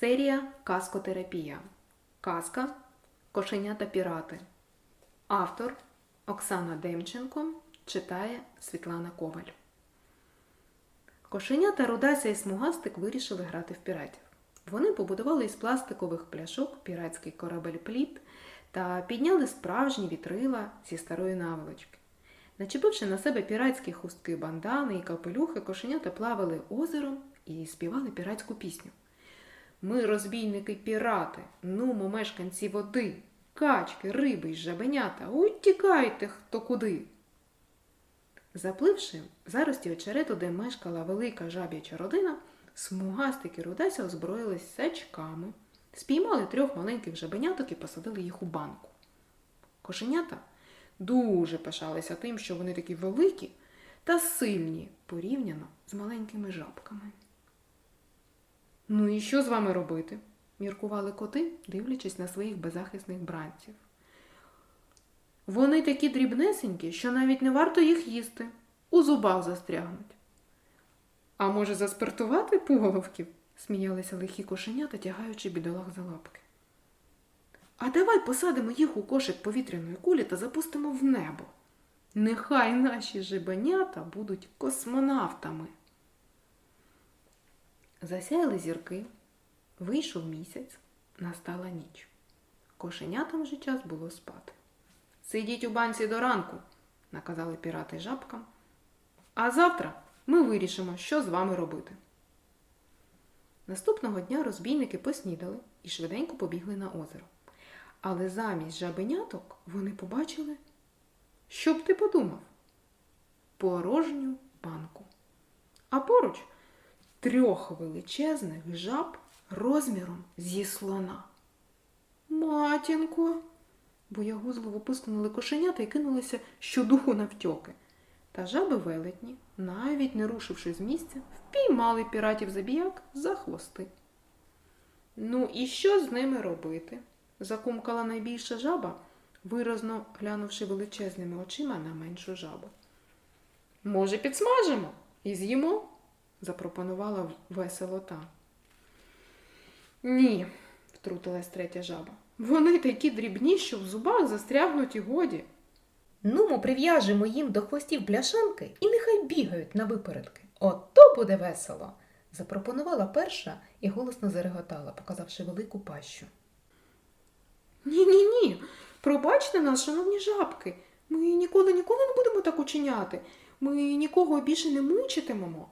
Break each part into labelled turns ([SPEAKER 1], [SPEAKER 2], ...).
[SPEAKER 1] Серія Казкотерапія. Казка Кошенята пірати. Автор Оксана Демченко читає Світлана Коваль. Кошенята Рудася і Смугастик вирішили грати в піратів. Вони побудували із пластикових пляшок піратський корабель пліт та підняли справжні вітрила зі старої наволочки. Начепивши на себе піратські хустки бандани і капелюхи, кошенята плавали озером і співали піратську пісню. Ми розбійники пірати, нумо мешканці води, качки, риби й жабенята, утікайте хто куди. Запливши зарості очерету, де мешкала велика жаб'яча родина, смугастики Рудася озброїлись сачками, спіймали трьох маленьких жабеняток і посадили їх у банку. Кошенята дуже пишалися тим, що вони такі великі та сильні порівняно з маленькими жабками. Ну і що з вами робити? міркували коти, дивлячись на своїх беззахисних бранців. Вони такі дрібнесенькі, що навіть не варто їх їсти, у зубах застрягнуть. А може, заспиртувати пуголовків? сміялися лихі кошенята, тягаючи бідолах за лапки. А давай посадимо їх у кошик повітряної кулі та запустимо в небо. Нехай наші жебенята будуть космонавтами. Засяяли зірки, вийшов місяць, настала ніч. Кошенятам вже час було спати. Сидіть у банці до ранку, наказали пірати жабкам. А завтра ми вирішимо, що з вами робити. Наступного дня розбійники поснідали і швиденько побігли на озеро. Але замість жабеняток вони побачили, що б ти подумав? Порожню банку. А поруч трьох величезних жаб розміром зі слона. Матінко. Боягузливо пискнули кошенята і кинулися щодуху навтьоки. Та жаби велетні, навіть не рушивши з місця, впіймали піратів забіяк за хвости. Ну і що з ними робити? закумкала найбільша жаба, виразно глянувши величезними очима на меншу жабу. Може, підсмажимо і з'їмо? Запропонувала весело та. Ні, втрутилась третя жаба. Вони такі дрібні, що в зубах застрягнуть і годі.
[SPEAKER 2] Ну, прив'яжемо їм до хвостів бляшанки і нехай бігають на випередки. Ото буде весело, запропонувала перша і голосно зареготала, показавши велику пащу.
[SPEAKER 1] Ні, ні, ні. Пробачте нас, шановні жабки. Ми ніколи ніколи не будемо так учиняти. Ми нікого більше не мучитимемо.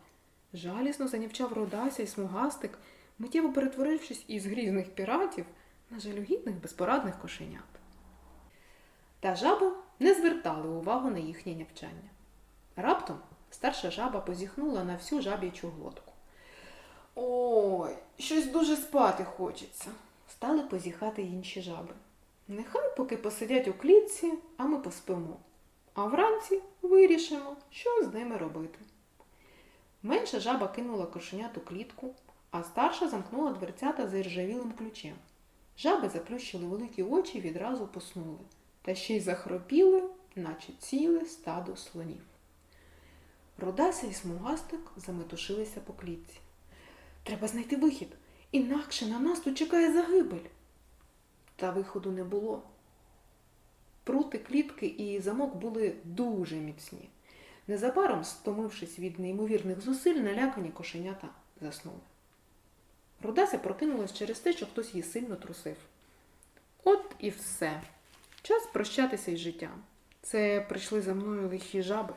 [SPEAKER 1] Жалісно занівчав Родася і смугастик, миттєво перетворившись із грізних піратів на жалюгідних безпорадних кошенят. Та жаби не звертали увагу на їхнє нявчання. Раптом старша жаба позіхнула на всю жаб'ячу глотку. Ой, щось дуже спати хочеться. Стали позіхати інші жаби. Нехай поки посидять у клітці, а ми поспимо. А вранці вирішимо, що з ними робити. Менша жаба кинула кошенят у клітку, а старша замкнула дверцята за іржавілим ключем. Жаби заплющили великі очі і відразу поснули, та ще й захропіли, наче ціле стадо слонів. Рудася і смугастик заметушилися по клітці. Треба знайти вихід, інакше на нас тут чекає загибель. Та виходу не було. Прути клітки і замок були дуже міцні. Незабаром, стомившись від неймовірних зусиль, налякані кошенята заснули. Рудася прокинулась через те, що хтось її сильно трусив. От і все. Час прощатися із життям. Це прийшли за мною лихі жаби,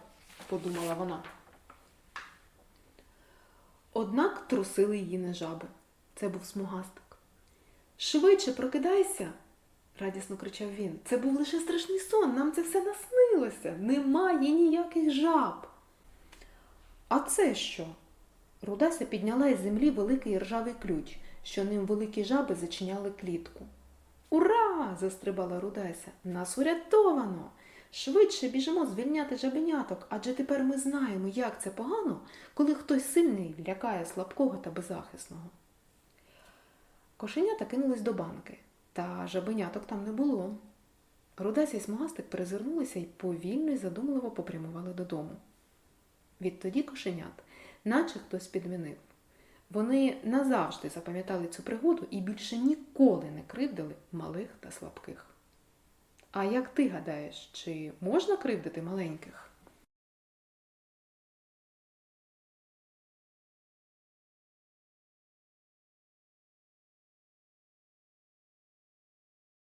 [SPEAKER 1] подумала вона. Однак трусили її не жаби. Це був смугастик. Швидше прокидайся, радісно кричав він. Це був лише страшний сон, нам це все наснилося. Немає ніяких жаб. А це що? Рудася підняла із землі великий ржавий ключ, що ним великі жаби зачиняли клітку. Ура! застрибала Рудася. Нас урятовано! Швидше біжимо звільняти жабеняток, адже тепер ми знаємо, як це погано, коли хтось сильний лякає слабкого та беззахисного. Кошенята кинулись до банки, та жабеняток там не було. Рудася і смугастик перезирнулися і повільно й задумливо попрямували додому. Відтоді кошенят, наче хтось підмінив. Вони назавжди запам'ятали цю пригоду і більше ніколи не кривдили малих та слабких. А як ти гадаєш, чи можна кривдити маленьких?